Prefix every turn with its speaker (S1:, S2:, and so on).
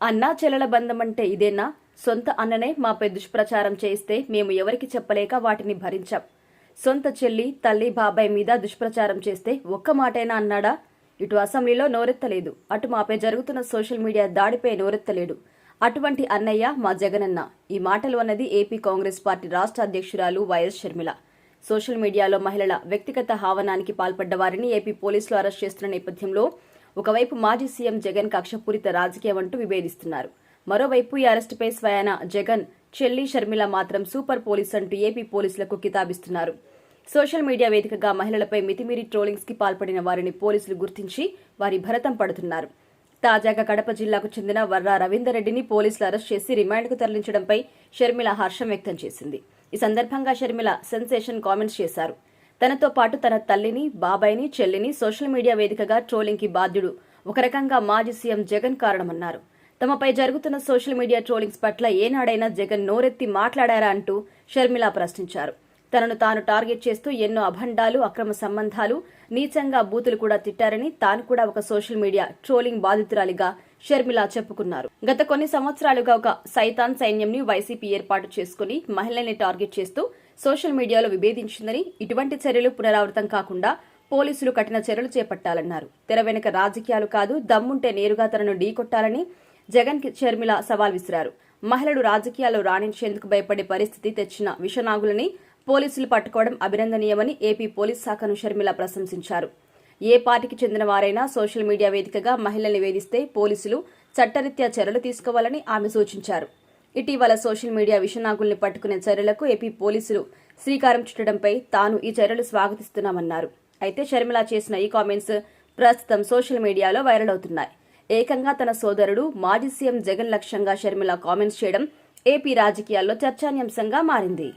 S1: అన్నా చెల్లెల బంధం అంటే ఇదేనా? సొంత అన్ననే మాపై దుష్ప్రచారం చేయిస్తే మేము ఎవరికి చెప్పలేక వాటిని భరించాం. సొంత చెల్లి తల్లి బాబాయ్ మీద దుష్ప్రచారం చేస్తే ఒక్క మాటైనా అన్నాడా? ఇటు అసెంబ్లీలో నోరెత్తలేదు. అటు మాపై జరుగుతున్న సోషల్ మీడియా దాడిపై నోరెత్తలేడు. అటువంటి అన్నయ్య మా జగనన్న. ఈ మాటలు అన్నది ఏపీ కాంగ్రెస్ పార్టీ రాష్ట్ర అధ్యక్షురాలు వైఎస్ షర్మిల. సోషల్ మీడియాలో మహిళల వ్యక్తిగత హావనానికి పాల్పడ్డ వారిని ఏపీ పోలీసులు అరెస్ట్ చేస్తున్న నేపథ్యంలో ఒకవైపు మాజీ సీఎం జగన్ కక్షపూరిత రాజకీయం అంటూ విభేదిస్తున్నారు. మరోవైపు ఈ అరెస్టుపై స్వయాన జగన్ చెల్లి షర్మిల మాత్రం సూపర్ పోలీస్ అంటూ ఏపీ పోలీసులకు కితాబిస్తున్నారు. సోషల్ మీడియా వేదికగా మహిళలపై మితిమీరి ట్రోలింగ్స్కి పాల్పడిన వారిని పోలీసులు గుర్తించి వారి భరతం పడుతున్నారు. తాజాగా కడప జిల్లాకు చెందిన వర్రా రవీందర్ రెడ్డిని పోలీసులు అరెస్ట్ చేసి రిమాండ్కు తరలించడంపై షర్మిల హర్షం వ్యక్తం చేసింది. ఈ సందర్భంగా షర్మిల సెన్సేషన్ కామెంట్స్ చేశారు. తనతో పాటు తన తల్లిని బాబాయిని చెల్లిని సోషల్ మీడియా వేదికగా ట్రోలింగ్కి బాధ్యుడు. ఒక రకంగా మాజీ సీఎం జగన్ కారణమన్నారు. తమపై జరుగుతున్న సోషల్ మీడియా ట్రోలింగ్స్ పట్ల ఏనాడైనా జగన్ నోరెత్తి మాట్లాడారా అంటూ షర్మిల ప్రశ్నించారు. తనను తాను టార్గెట్ చేస్తూ ఎన్నో అభండాలు అక్రమ సంబంధాలు నీచంగా బూతులు కూడా తిట్టారని తాను కూడా ఒక సోషల్ మీడియా ట్రోలింగ్ బాధితురాలిగా షర్మిల చెప్పుకున్నారు. గత కొన్ని సంవత్సరాలుగా ఒక సైతాన్ సైన్యంని వైసీపీ ఏర్పాటు చేసుకుని మహిళల్ని టార్గెట్ చేస్తూ సోషల్ మీడియాలో విభేదించిందని ఇటువంటి చర్యలు పునరావృతం కాకుండా పోలీసులు కఠిన చర్యలు చేపట్టాలన్నారు. తెర వెనుక రాజకీయాలు కాదు దమ్ముంటే నేరుగా తనను ఢీకొట్టాలని జగన్ షర్మిల సవాల్ విసిరారు. మహిళలు రాజకీయాల్లో రాణించేందుకు భయపడే పరిస్థితి తెచ్చిన విషనాగులని పోలీసులు పట్టుకోవడం అభినందనీయమని ఏపీ పోలీస్ శాఖను షర్మిల ప్రశంసించారు. ఏ పార్టీకి చెందిన వారైనా సోషల్ మీడియా వేదికగా మహిళల్ని వేధిస్తే పోలీసులు చట్టరీత్యా చర్యలు తీసుకోవాలని ఆమె సూచించారు. ఇటీవల సోషల్ మీడియా విషనాగుల్ని పట్టుకునే చర్యలకు ఏపీ పోలీసులు శ్రీకారం చుట్టడంపై తాను ఈ చర్యలు స్వాగతిస్తున్నామన్నారు. అయితే షర్మిల చేసిన ఈ కామెంట్స్ ప్రస్తుతం సోషల్ మీడియాలో వైరల్ అవుతున్నాయి. ఏకంగా తన సోదరుడు మాజీ సీఎం జగన్ లక్ష్యంగా షర్మిల కామెంట్స్ చేయడం ఏపీ రాజకీయాల్లో చర్చానీయాంశంగా మారింది.